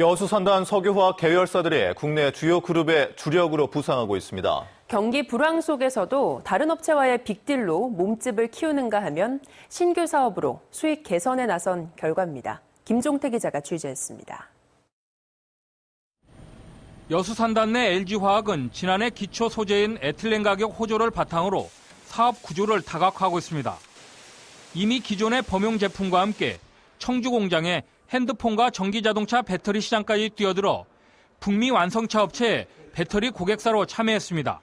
여수산단 석유화학 계열사들이 국내 주요 그룹의 주력으로 부상하고 있습니다. 경기 불황 속에서도 다른 업체와의 빅딜로 몸집을 키우는가 하면 신규 사업으로 수익 개선에 나선 결과입니다. 김종태 기자가 취재했습니다. 여수 산단 내 LG화학은 지난해 기초 소재인 에틸렌 가격 호조를 바탕으로 사업 구조를 다각화하고 있습니다. 이미 기존의 범용 제품과 함께 청주 공장에 핸드폰과 전기자동차 배터리 시장까지 뛰어들어 북미 완성차 업체에 배터리 고객사로 참여했습니다.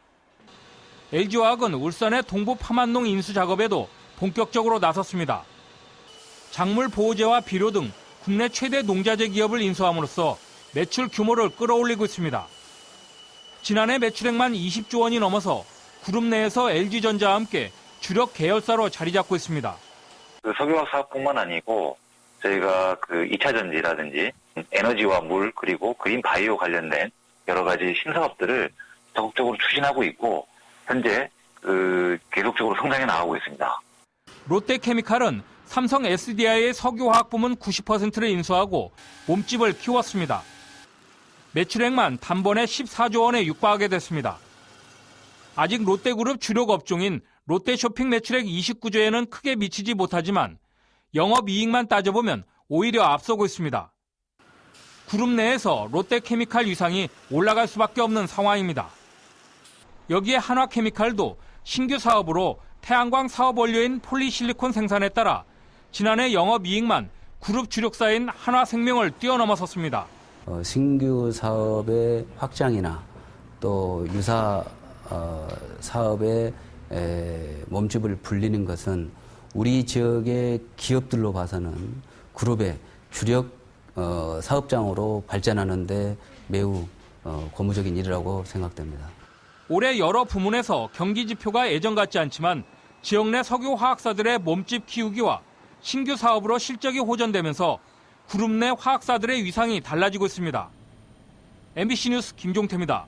LG화학은 울산의 동부 파만농 인수 작업에도 본격적으로 나섰습니다. 작물 보호제와 비료 등 국내 최대 농자재 기업을 인수함으로써 매출 규모를 끌어올리고 있습니다. 지난해 매출액만 20조 원이 넘어서 그룹 내에서 LG전자와 함께 주력 계열사로 자리 잡고 있습니다. 그 석유화학 사업뿐만 아니고 저희가 그 2차 전지라든지 에너지와 물 그리고 그린 바이오 관련된 여러 가지 신사업들을 적극적으로 추진하고 있고 현재 그 계속적으로 성장해 나가고 있습니다. 롯데케미칼은 삼성 SDI의 석유화학 부문 90%를 인수하고 몸집을 키웠습니다. 매출액만 단번에 14조 원에 육박하게 됐습니다. 아직 롯데그룹 주력 업종인 롯데쇼핑 매출액 29조에는 크게 미치지 못하지만 영업이익만 따져보면 오히려 앞서고 있습니다. 그룹 내에서 롯데케미칼 위상이 올라갈 수밖에 없는 상황입니다. 여기에 한화케미칼도 신규 사업으로 태양광 사업 원료인 폴리실리콘 생산에 따라 지난해 영업이익만 그룹 주력사인 한화생명을 뛰어넘어섰습니다. 어, 신규 사업의 확장이나 또 유사 어, 사업의 에, 몸집을 불리는 것은 우리 지역의 기업들로 봐서는 그룹의 주력 어, 사업장으로 발전하는데 매우 어, 고무적인 일이라고 생각됩니다. 올해 여러 부문에서 경기 지표가 예전 같지 않지만 지역 내 석유 화학사들의 몸집 키우기와 신규 사업으로 실적이 호전되면서 그룹 내 화학사들의 위상이 달라지고 있습니다. MBC 뉴스 김종태입니다.